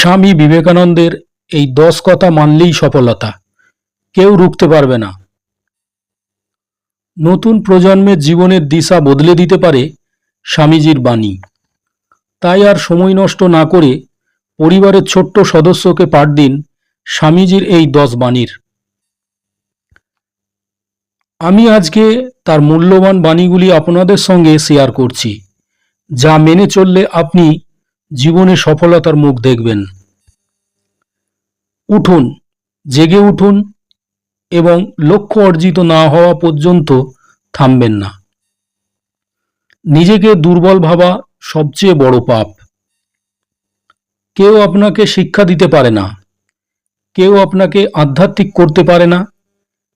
স্বামী বিবেকানন্দের এই দশ কথা মানলেই সফলতা। কেউ রুখতে পারবে না। নতুন প্রজন্মের জীবনের দিশা বদলে দিতে পারে স্বামীজির বাণী। তাই আর সময় নষ্ট না করে পরিবারের ছোট্ট সদস্যকে পাঠ দিন স্বামীজির এই দশ বাণীর। আমি আজকে তার মূল্যবান বাণীগুলি আপনাদের সঙ্গে শেয়ার করছি, যা মেনে চললে আপনি জীবনে সফলতার মুখ দেখবেন। উঠুন, জেগে উঠুন এবং লক্ষ্য অর্জিত না হওয়া পর্যন্ত থামবেন না। নিজেকে দুর্বল ভাবা সবচেয়ে বড় পাপ। কেউ আপনাকে শিক্ষা দিতে পারে না। কেউ আপনাকে আধ্যাত্মিক করতে পারে না।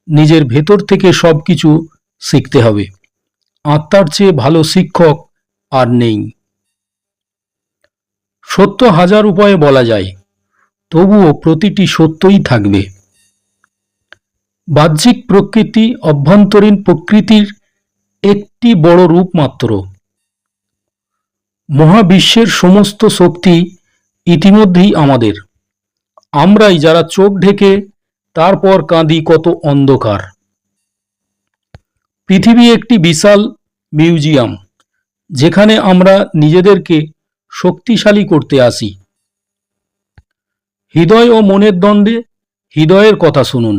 নিজের ভেতর থেকে সব কিছু শিখতে হবে। আত্মার চেয়ে ভালো শিক্ষক আর নেই। সত্য হাজার উপায়ে বলা যায়। তবুও প্রতিটি সত্যই থাকবে। বাহ্যিক প্রকৃতি অভ্যন্তরীণ প্রকৃতির একটি বড় রূপ মাত্র। মহাবিশ্বের সমস্ত শক্তি ইতিমধ্যেই আমাদের। আমরাই যারা চোখ ঢেকে তারপর কাঁদি কত অন্ধকার। পৃথিবী একটি বিশাল মিউজিয়াম, যেখানে আমরা নিজেদেরকে শক্তিশালী করতে আসি। হৃদয় ও মনের দ্বন্দ্বে হৃদয়ের কথা শুনুন।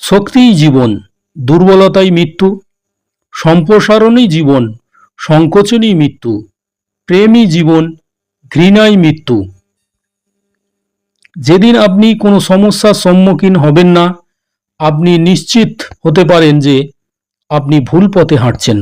শক্তিই জীবন, দুর্বলতাই মৃত্যু, সম্প্রসারণই জীবন, সংকোচনই মৃত্যু, প্রেমই জীবন, ঘৃণাই মৃত্যু। যেদিন আপনি কোনো সমস্যার সম্মুখীন হবেন না, আপনি নিশ্চিত হতে পারেন যে আপনি ভুল পথে হাঁটছেন।